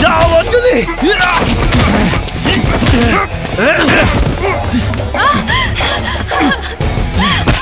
যাও অঞ্জলি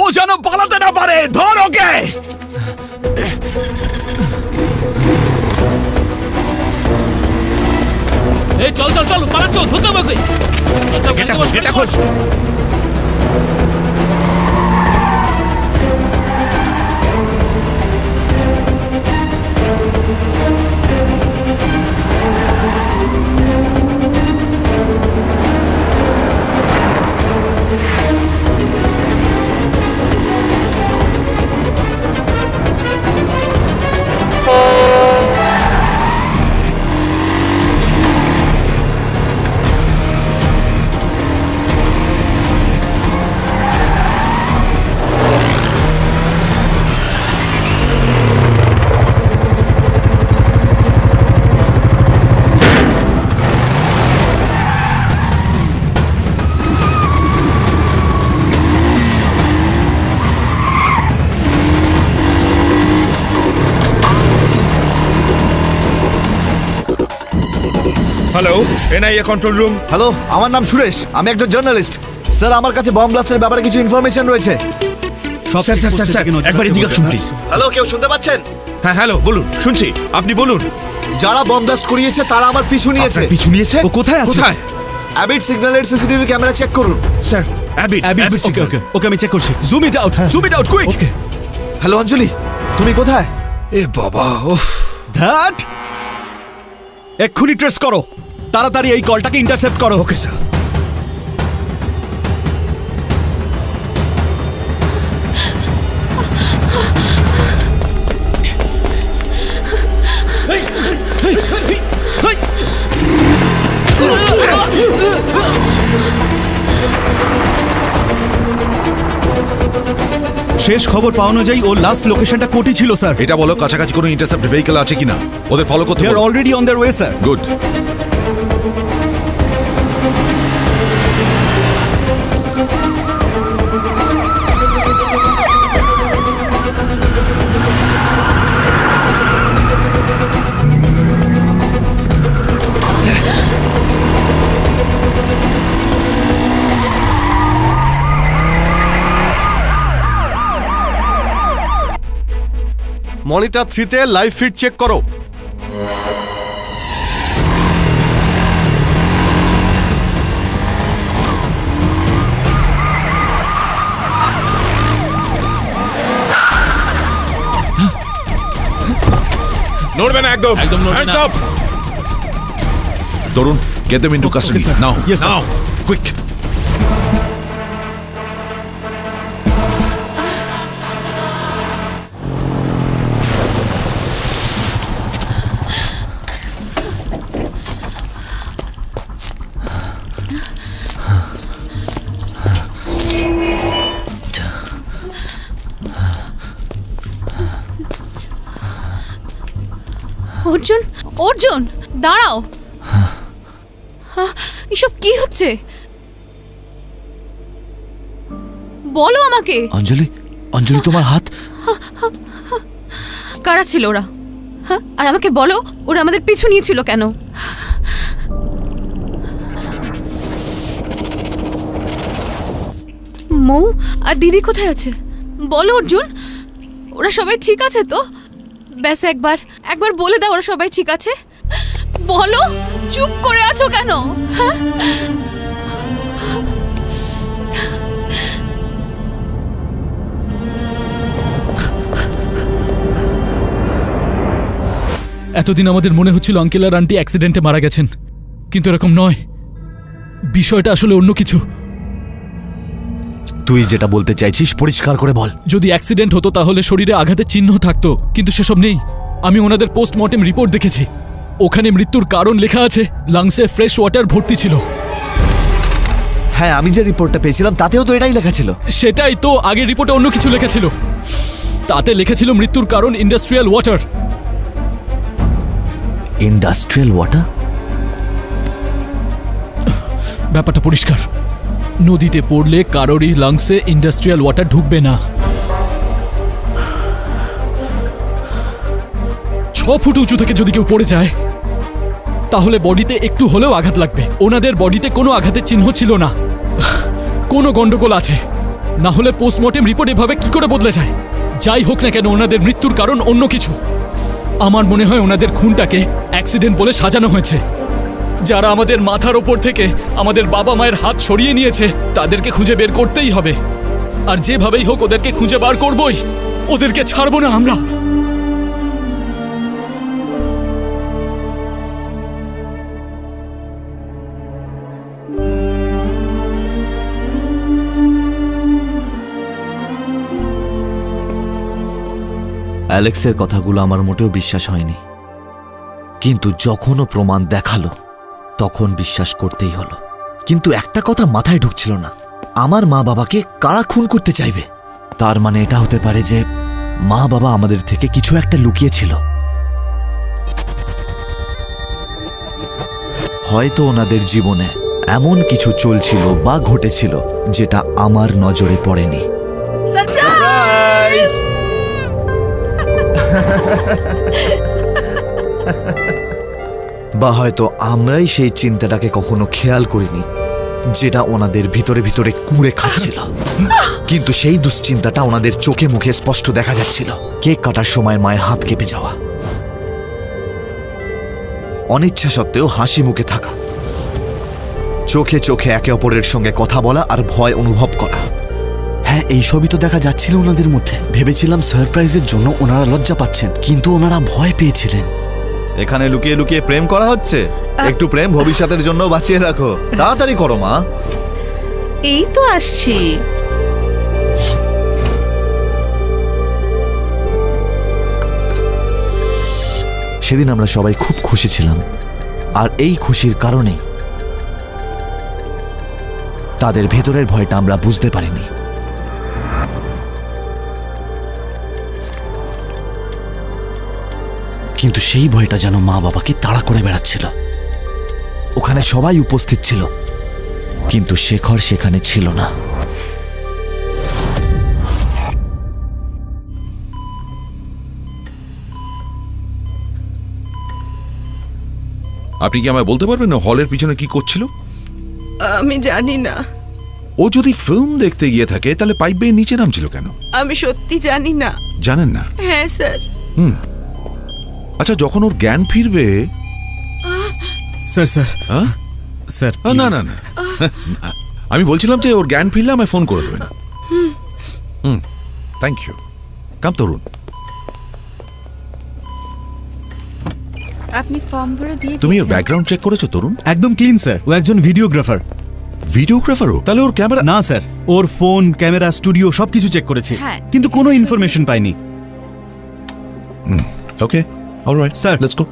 ও যেন পালাতে না পারে ধর ওকে। এই চল চল চল পালাচ্ছ ধরতে হবে চল, চল, এটা খোঁজ, hello NIA control room hello আমার নাম সুরেশ আমি একজন জার্নালিস্ট স্যার আমার কাছে বম ব্লাস্টের ব্যাপারে কিছু ইনফরমেশন রয়েছে। স্যার স্যার স্যার স্যার একবার এদিকে আসুন প্লিজ হ্যালো কেউ শুনতে পাচ্ছেন? হ্যাঁ হ্যালো বলুন শুনছি আপনি বলুন। যারা বম ব্লাস্ট করিয়েছে তারা আমার পিছু নিয়েছে। পিছু নিয়েছে? ও কোথায় আছে? কোথায়? অ্যাবিট সিগন্যালের সিসিটিভি ক্যামেরা চেক করুন। স্যার অ্যাবিট অ্যাবি ওকে ওকে ওকে আমি চেক করছি। Zoom it out zoom it out quick okay hello Anjali তুমি কোথায়? এ বাবা ওফ দ্যাট এক্ষুনি ট্রেস করো। তাড়াতাড়ি এই কলটাকে ইন্টারসেপ্ট করো ওকে স্যার শেষ খবর পাওয়া অনুযায়ী ওর লাস্ট লোকেশনটা কোটি ছিল স্যার এটা বলো কাছাকাছি কোনো ইন্টারসেপ্ট ভেহিকেল আছে কিনা? ওদের ফলো করতে দে আর already on their way sir good monitor থ্রিতে লাইভ ফিড চেক করো। নড়বে না একদম। একদম নড়বে না। তরুণ get them into custody. sir. now Yes, Arjun Arjun দাঁড়াও। এসব কি হচ্ছে? বলো আমাকে। অঞ্জলি অঞ্জলি তোমার হাত। কারা ছিল ওরা? আর আমাকে বলো ওরা আমাদের পিছু নিয়েছিল কেন? মৌ আর দিদি কোথায় আছে? বলো অর্জুন ওরা সবাই ঠিক আছে তো? ব্যাস একবার। একবার বলে দাও ওরা সবাই, ঠিক আছে? বলো, চুপ করে আছো কেন? হ্যাঁ? এতদিন আমাদের মনে হচ্ছিল আঙ্কেল আর আন্টি অ্যাক্সিডেন্টে মারা গেছেন, কিন্তু এরকম নয়। বিষয়টা আসলে অন্য কিছু। তুই যেটা বলতে চাইছিস পরিষ্কার করে বল। যদি অ্যাক্সিডেন্ট হতো তাহলে শরীরে আঘাতের চিহ্ন থাকতো কিন্তু সেসব নেই। আমি ওনাদের পোস্টমর্টেম রিপোর্ট দেখেছি। ওখানে মৃত্যুর কারণ লেখা আছে লাংসে ফ্রেশ ওয়াটার ভর্তি ছিল। হ্যাঁ আমি যে রিপোর্টটা পেয়েছিলাম তাতেও তো এটাই লেখা ছিল। সেটাই তো আগের রিপোর্টে অন্য কিছু লেখা ছিল। তাতে লেখা ছিল মৃত্যুর কারণ ইন্ডাস্ট্রিয়াল ওয়াটার ইন্ডাস্ট্রিয়াল ওয়াটার ব্যাপারটা পরিষ্কার। নদীতে পড়লে কারোরই লাংসে ইন্ডাস্ট্রিয়াল ওয়াটার ঢুকবে না। ছ ফুট উঁচু থেকে যদি কেউ পড়ে যায়, তাহলে বডিতে একটু হলেও আঘাত লাগবে। ওনাদের বডিতে কোনো আঘাতের চিহ্ন ছিল না। কোনো গন্ডগোল আছে। না হলে পোস্টমর্টেম রিপোর্ট এভাবে কি করে বদলে যায়? যাই হোক না কেন, ওনাদের মৃত্যুর কারণ অন্য কিছু। আমার মনে হয় ওনাদের খুনটাকে অ্যাক্সিডেন্ট বলে সাজানো হয়েছে। যারা আমাদের মাথার ওপর থেকে আমাদের বাবা মায়ের হাত সরিয়ে নিয়েছে, তাদেরকে খুঁজে বের করতেই হবে। আর যেভাবেই হোক ওদেরকে খুঁজে বার করবই। ওদেরকে ছাড়বো না আমরা। অ্যালেক্সের কথাগুলো আমার মোটেও বিশ্বাস হয়নি। কিন্তু যখনও প্রমাণ দেখাল তখন বিশ্বাস করতেই হলো। কিন্তু একটা কথা মাথায় ঢুকছিল না। আমার মা বাবাকে কারা খুন করতে চাইবে? তার মানে এটা হতে পারে যে মা বাবা আমাদের থেকে কিছু একটা লুকিয়েছিল। হয়তো ওনাদের জীবনে এমন কিছু চলছিল বা ঘটেছিল যেটা আমার নজরে পড়েনি। বা হয়তো আমরাই সেই চিন্তাটাকে কখনো খেয়াল করিনি, যেটা ওনাদের ভিতরে ভিতরে কুঁড়ে খাচ্ছিল। কিন্তু সেই দুশ্চিন্তাটা ওনাদের চোখে মুখে স্পষ্ট দেখা যাচ্ছিল। কেক কাটার সময় মায়ের হাত কেঁপে যাওয়া। অনিচ্ছা সত্ত্বেও হাসি মুখে থাকা। চোখে চোখে একে অপরের সঙ্গে কথা বলা আর ভয় অনুভব করা। হ্যাঁ এই সবই তো দেখা যাচ্ছিল ওনাদের মধ্যে। ভেবেছিলাম সারপ্রাইজের জন্য ওনারা লজ্জা পাচ্ছেন, কিন্তু ওনারা ভয় পেয়েছিলেন। এখানে লুকিয়ে লুকিয়ে প্রেম করা হচ্ছে। একটু প্রেম ভবিষ্যতের জন্য বাঁচিয়ে রাখো। তাড়াতাড়ি করো মা। এই তো আসছি। সেদিন আমরা সবাই খুব খুশি ছিলাম। আর এই খুশির কারণে তাদের ভেতরের ভয়টা আমরা বুঝতে পারিনি। কিন্তু সেই ভয়টা যেন মা বাবাকে তাড়া করে বেড়াচ্ছিল। ওখানে সবাই উপস্থিত ছিল কিন্তু শেখর সেখানে ছিল না। আপনি কি আমায় বলতে পারবেন হলের পিছনে কি করছিল? আমি জানি না। ও যদি ফিল্ম দেখতে গিয়ে থাকে তাহলে পাইপ বেয়ে নিচে নামছিল কেন? আমি সত্যি জানি না। জানেন না? হ্যাঁ স্যার। আচ্ছা যখন ওর জ্ঞান ফিরবে স্যার স্যার। হ্যাঁ? স্যার না না না আমি বলছিলাম যে ওর জ্ঞান ফিরলে আমায় ফোন করে দেবেন। Hmm thank you come Tarun. আপনি ফর্ম ভরে দিয়ে তুমি ওর ব্যাকগ্রাউন্ড চেক করেছ তরুণ? একদম ক্লিন স্যার। ও একজন ভিডিওগ্রাফার ভিডিওগ্রাফারও তাহলে ওর ক্যামেরা না স্যার। ওর ফোন ক্যামেরা স্টুডিও সবকিছু চেক করেছে। হ্যাঁ। কিন্তু কোনো ইনফরমেশন পাইনি। ওকে Alright, sir, let's go.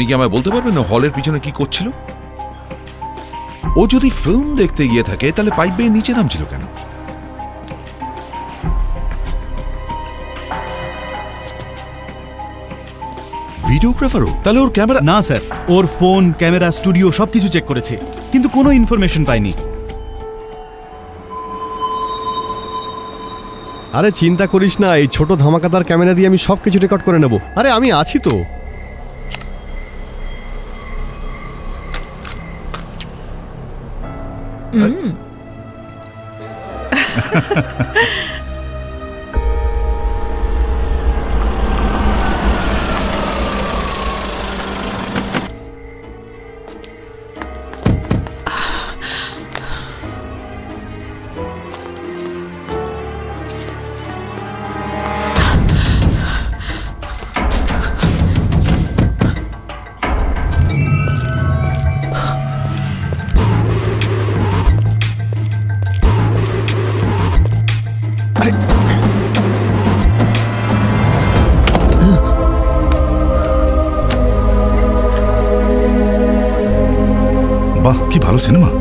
আপনি কি আমায় বলতে পারবেন হলের পিছনে কি করছিল? ও যদি ফিল্ম দেখতে গিয়ে থাকে তাহলে পাইপ বেয়ে নিচে নামছিল কেন? ভিডিওগ্রাফারও তাহলে ওর ক্যামেরা না স্যার। ওর ফোন ক্যামেরা স্টুডিও সবকিছু চেক করেছে। কিন্তু কোনো ইনফরমেশন পাইনি। আরে চিন্তা করিস না এই ছোট ধামাকাদার ক্যামেরা দিয়ে আমি সব কিছু রেকর্ড করে নেব। আরে আমি আছি তো। 嗯。హలో సినిమా.